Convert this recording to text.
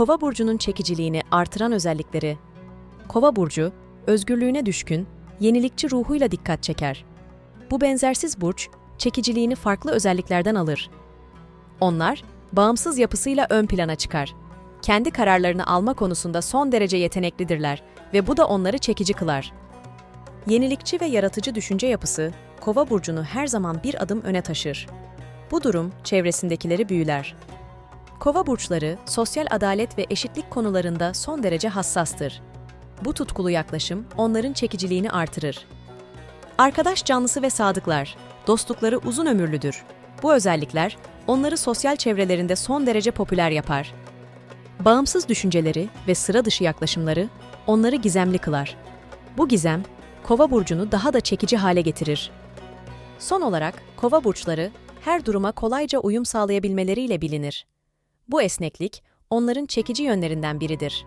Kova burcunun çekiciliğini artıran özellikleri. Kova burcu, özgürlüğüne düşkün, yenilikçi ruhuyla dikkat çeker. Bu benzersiz burç, çekiciliğini farklı özelliklerden alır. Onlar, bağımsız yapısıyla ön plana çıkar. Kendi kararlarını alma konusunda son derece yeteneklidirler ve bu da onları çekici kılar. Yenilikçi ve yaratıcı düşünce yapısı, Kova burcunu her zaman bir adım öne taşır. Bu durum çevresindekileri büyüler. Kova burçları sosyal adalet ve eşitlik konularında son derece hassastır. Bu tutkulu yaklaşım onların çekiciliğini artırır. Arkadaş canlısı ve sadıklar, dostlukları uzun ömürlüdür. Bu özellikler onları sosyal çevrelerinde son derece popüler yapar. Bağımsız düşünceleri ve sıra dışı yaklaşımları onları gizemli kılar. Bu gizem, Kova burcunu daha da çekici hale getirir. Son olarak Kova burçları her duruma kolayca uyum sağlayabilmeleriyle bilinir. Bu esneklik onların çekici yönlerinden biridir.